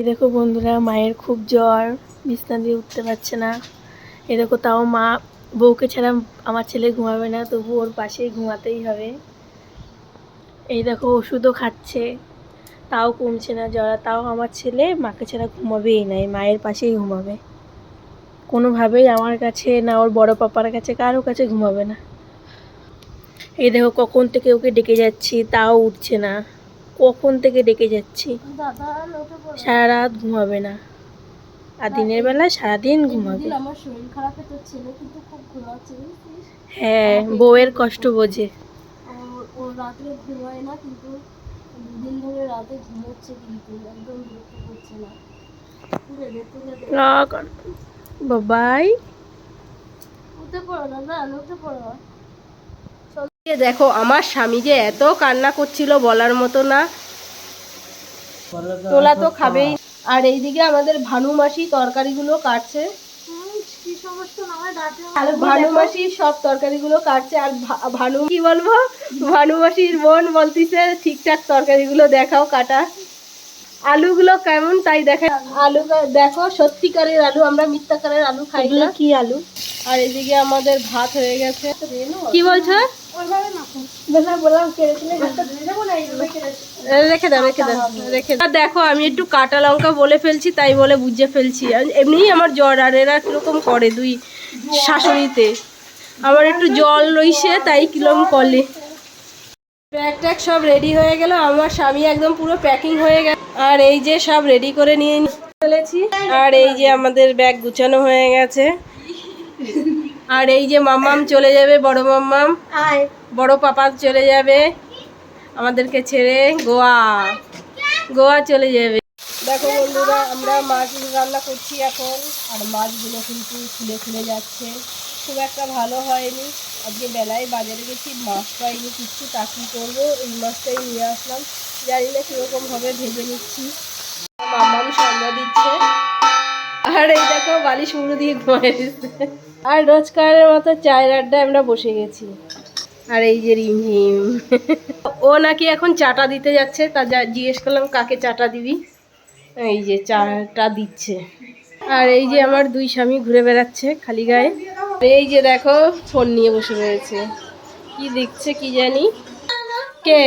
এই দেখো বন্ধুরা, মায়ের খুব জ্বর, বিছনা দিয়ে উঠতে পারছে না। এ দেখো তাও মা বউকে ছাড়া আমার ছেলে ঘুমাবে না, তবু ওর পাশেই ঘুমাতেই হবে। এই দেখো ওষুধও খাচ্ছে, তাও কমছে না জ্বর তাও আমার ছেলে মাকে ছাড়া ঘুমাবেই না মায়ের পাশেই ঘুমাবে। কোনোভাবেই আমার কাছে না, ওর বড় পাপার কাছে, কারও কাছে ঘুমাবে না। এই দেখো কখন থেকে ওকে ডেকে যাচ্ছি, তাও উঠছে না। কখন থেকে ডেকে যাচ্ছি? সারা রাত ঘুমাবে না। আর দিনের বেলা সারাদিন ঘুমাবে। আমার শরীর খারাপে তোর ছেলে কিন্তু খুব ঘুমাচ্ছে হ্যাঁ বউয়ের কষ্ট বোঝে। ও- ঘুমায় না কিন্তু দুদিন ধরে রাতে ঘুমোচ্ছে কিন্তু একদম বিরক্ত করছে না। বাবাই। উঠে পড়ো দাদা উঠে পড়ো। দেখো আমার স্বামী যে এত কান্না করছিল বলার মতো না। তোলা তো খাবেই। আর এইদিকে আমাদের ভানু মাসি তরকারিগুলো কাটছে। ভানু সব তরকারিগুলো কাটছে। আর ভানু কি বলব? ভানু মাসির বোন বলতিছে ঠিকঠাক তরকারিগুলো দেখাও কাটা। আলুগুলো কেমন তাই দেখা আলু দেখো সত্যিকারের আলু আমরা মিথ্যাকারের আলু খাই কি আলু? আর এদিকে আমাদের ভাত হয়ে গেছে। কি বলছো? রেখে দাও রেখে দাও রেখে দাও। দেখো আমি একটু কাঁচা লঙ্কা বলে ফেলছি তাই বলে বুঝে ফেলছি। এমনিই আমার জ্বর আর এরা কীরকম করে দুই শাশুড়িতে। আমার একটু জল রইছে তাই কিরম করলে ব্যাগ ট্যাগ সব রেডি হয়ে গেল আমার স্বামী একদম পুরো প্যাকিং হয়ে গেল। আর এই যে সব রেডি করে নিয়ে ফেলেছি। আর এই যে আমাদের ব্যাগ গুছানো হয়ে গেছে। আর এই যে মাম্মাম চলে যাবে বড় মাম্মাম। বড় পাপা চলে যাবে। আমাদেরকে ছেড়ে গোয়া। গোয়া চলে যাবে। দেখো বন্ধুরা আমরা মাছ রান্না করছি এখন। আর মাছগুলো কিন্তু খুলে খুলে যাচ্ছে। খুব একটা ভালো হয়নি। আজকে বেলায় বাজারে গেছি মাছ পাইনি কিচ্ছু। তা কী করব? এই মাছটাই নিয়ে আসলাম। জানি না কীরকমভাবে ভেজে নিচ্ছি। মামাম সন্ধ্যা দিচ্ছে। আর এই দেখো বালিশ মুড়ো দিয়ে ঘুমায় আর রোজকারের মতো চায়ের আড্ডায় আমরা বসে গেছি। আর এই যে রিমঝিম। ও নাকি এখন চাটা দিতে যাচ্ছে, তা যা জিজ্ঞেস করলাম, কাকে চাটা দিবি? এই যে চাটা দিচ্ছে। আর এই যে আমার দুই স্বামী ঘুরে বেড়াচ্ছে খালি গায়ে। এই যে দেখো, ফোন নিয়ে বসে রয়েছে। কি দেখছে কি জানি? কে?